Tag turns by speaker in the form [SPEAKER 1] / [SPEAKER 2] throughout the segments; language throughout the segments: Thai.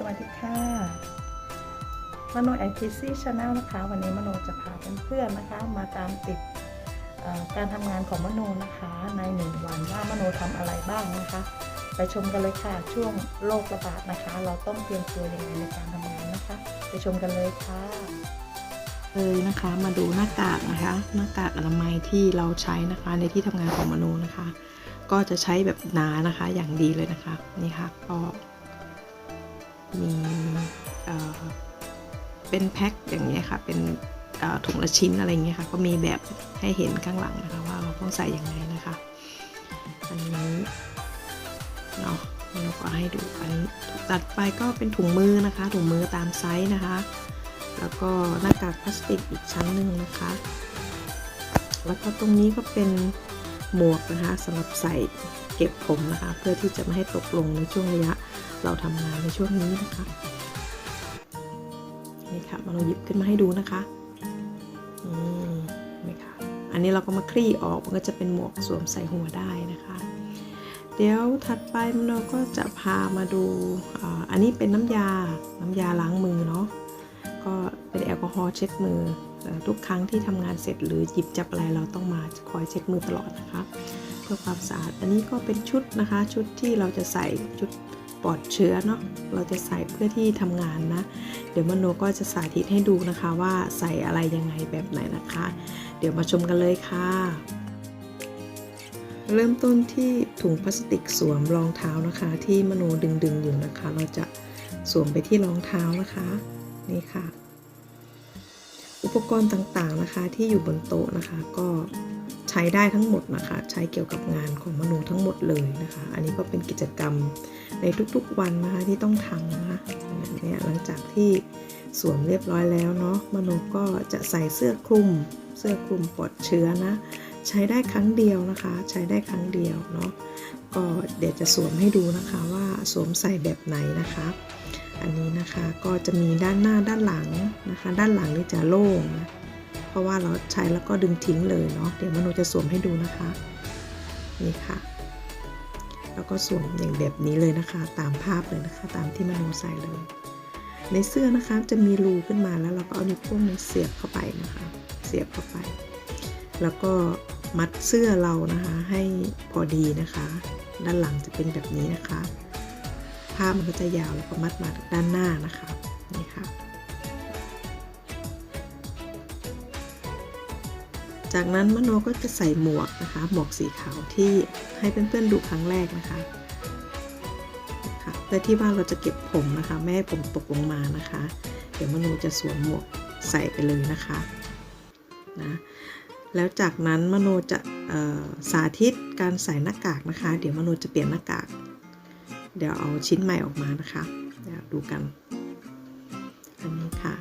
[SPEAKER 1] สวัสดีค่ะมโนแอนคิซี่ชาแนลนะคะ วันนี้มโนจะพาเพื่อนๆนะคะ มาตามติดการทำงานของมโนนะคะ ในหนึ่งวันว่ามโนทำอะไรบ้างนะคะ ไปชมกันเลยค่ะช่วงโรคระบาดนะคะ เราต้องเตรียมตัวยังไงในการทำงานนะคะ ไปชมกันเลยค่ะเลยนะคะมาดูหน้ากากนะคะ หน้ากากอนามัยที่เราใช้นะคะในที่ทำงานของมโนนะคะ ก็จะใช้แบบหนานะคะอย่างดีเลยนะคะนี่ค่ะก็ มีเป็นแพ็คอย่างเงี้ยค่ะ เป็นถุงละชิ้นอะไรเงี้ยค่ะ ก็มีแบบให้เห็นข้างหลังนะคะว่าเราต้องใส่ยังไงนะคะ อันนี้เนาะเราก็ให้ดูอันตัดไปก็เป็นถุงมือนะคะ ถุงมือตามไซส์นะคะ แล้วก็หน้ากากพลาสติกอีกชั้นหนึ่งนะคะ แล้วก็ตรงนี้ก็เป็น หมวกนะคะสำหรับใส่เก็บผมนะคะ เพื่อที่จะไม่ให้ตกลงในช่วงระยะเราทำงานในช่วงนี้นะคะนี่ค่ะมาเราหยิบขึ้นมาให้ดูนะคะนี่เห็นไหมคะอันนี้เราก็มาคลี่ออกมันก็จะเป็นหมวกสวมใส่หัวได้นะคะ เดี๋ยวถัดไปเราก็จะพามาดูอันนี้เป็นน้ำยาน้ำยาล้างมือเนาะก็เป็นแอลกอฮอล์เช็ดมือ ทุกครั้งที่ทำงานเสร็จหรือหยิบจับอะไรเราต้องมาคอยเช็ดมือตลอดนะคะ เพื่อความสะอาดอันนี้ก็เป็นชุดนะคะ ชุดที่เราจะใส่ชุดปลอดเชื้อเนาะเราจะใส่เพื่อที่ทำงานนะ เดี๋ยวมโนก็จะสาธิตให้ดูนะคะว่าใส่อะไรยังไงแบบไหนนะคะ เดี๋ยวมาชมกันเลยค่ะ เริ่มต้นที่ถุงพลาสติกสวมรองเท้านะคะ ที่มโนดึงๆอยู่นะคะ เราจะสวมไปที่รองเท้านะคะ นี่ค่ะ อุปกรณ์ต่างๆนะคะที่อยู่บนโต๊ะนะคะ ก็ใช้ได้ทั้งหมดนะคะ ใช้เกี่ยวกับงานของมโนทั้งหมดเลยนะคะ อันนี้ก็เป็นกิจกรรมในทุกๆวันนะคะที่ต้องทำนะคะเนี่ยหลังจากที่สวมเรียบร้อยแล้วเนาะมโนก็จะใส่เสื้อคลุม เสื้อคลุมปลอดเชื้อนะ ใช้ได้ครั้งเดียวนะคะ ใช้ได้ครั้งเดียวเนาะก็เดี๋ยวจะสวมให้ดูนะคะว่าสวมใส่แบบไหนนะคะ อันนี้นะคะก็จะมีด้านหน้าด้านหลังนะคะ ด้านหลังนี่จะโล่งนะเพราะว่าเราใช้แล้วก็ดึงทิ้งเลยเนาะเดี๋ยวมโนจะสวมให้ดูนะคะนี่ค่ะ แล้วก็สวมอย่างแบบนี้เลยนะคะ ตามภาพเลยนะคะ ตามที่มโนใส่เลย ในเสื้อนะคะจะมีรูขึ้นมาแล้วเราก็เอานิ้วโป้งเสียบเข้าไปนะคะ เสียบเข้าไป แล้วก็มัดเสื้อเรานะคะให้พอดีนะคะ ด้านหลังจะเป็นแบบนี้นะคะ ผ้ามันก็จะยาวแล้วก็มัดมาด้านหน้านะคะนี่ค่ะ จากนั้นมโนก็จะใส่หมวกนะคะ หมวกสีขาวที่ให้เพื่อนๆดูครั้งแรกนะคะนะคะเพื่อที่ว่าเราจะเก็บผมนะคะไม่ให้ผมตกลงมานะคะ เดี๋ยวมโนจะสวมหมวกใส่ไปเลยนะคะนะแล้วจากนั้นมโนจะสาธิตการใส่หน้ากากนะคะ เดี๋ยวมโนจะเปลี่ยนหน้ากาก เดี๋ยวเอาชิ้นใหม่ออกมานะคะเดี๋ยวดูกัน อันนี้ค่ะ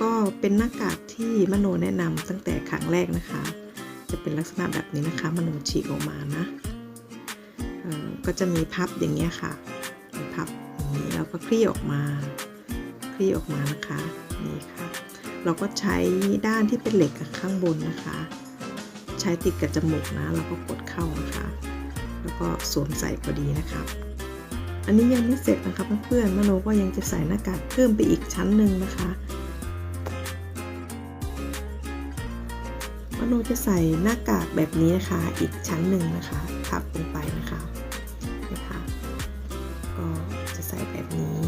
[SPEAKER 1] ก็เป็นหน้ากากที่มโนแนะนำตั้งแต่ครั้งแรกนะคะ จะเป็นลักษณะแบบนี้นะคะมโนฉีกออกมานะก็จะมีพับอย่างเงี้ยค่ะมีพับอย่างนี้แล้วก็คลี่ออกมา คลี่ออกมานะคะนี่ค่ะ เราก็ใช้ด้านที่เป็นเหล็กข้างบนนะคะ ใช้ติดกับจมูกนะแล้วก็กดเข้านะคะ แล้วก็สวมใส่พอดีนะคะ อันนี้ยังไม่เสร็จนะคะเพื่อนๆมโนก็ยังจะใส่หน้ากากเพิ่มไปอีกชั้นหนึ่งนะคะมโนจะใส่หน้ากากแบบนี้นะคะอีกชั้นหนึ่งนะคะ ทับลงไปนะคะนะคะก็จะใส่แบบนี้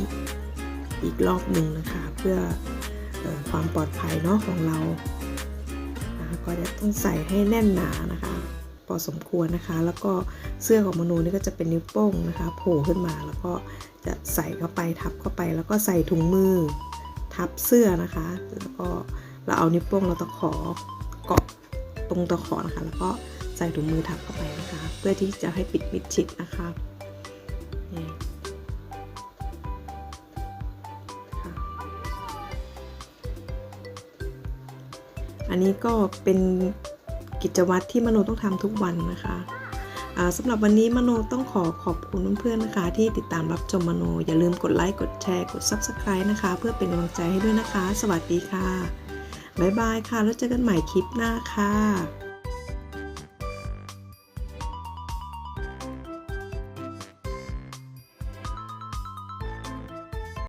[SPEAKER 1] อีกรอบหนึ่งนะคะ เพื่อออความปลอดภัยเนาะของเราก็จะต้องใส่ให้แน่นหนานะคะ พอสมควรนะคะ แล้วก็เสื้อของมโนนี่ก็จะเป็นนิ้วโป้งนะคะโผล่ขึ้นมาแล้วก็จะใส่เข้าไปทับเข้าไป แล้วก็ใส่ถุงมือ ทับเสื้อนะคะ แล้วก็เราเอานิ้วโป้งเราตะขอเกาะตรงตะขอนะคะ แล้วก็ใส่ถุงมือทับเข้าไปนะคะ เพื่อที่จะให้ปิดมิดชิดนะคะนี่ค่ะอันนี้ก็เป็น กิจวัตรที่มโนต้องทำทุกวันนะคะสำหรับวันนี้มโนต้องขอขอบคุณเพื่อนๆนะคะ ที่ติดตามรับชมมโน อย่าลืมกดไลค์กดแชร์กด Subscribe นะคะ เพื่อเป็นกำลังใจให้ด้วยนะคะ สวัสดีค่ะ บ๊ายบายค่ะ แล้วเจอกันใหม่คลิปหน้าค่ะ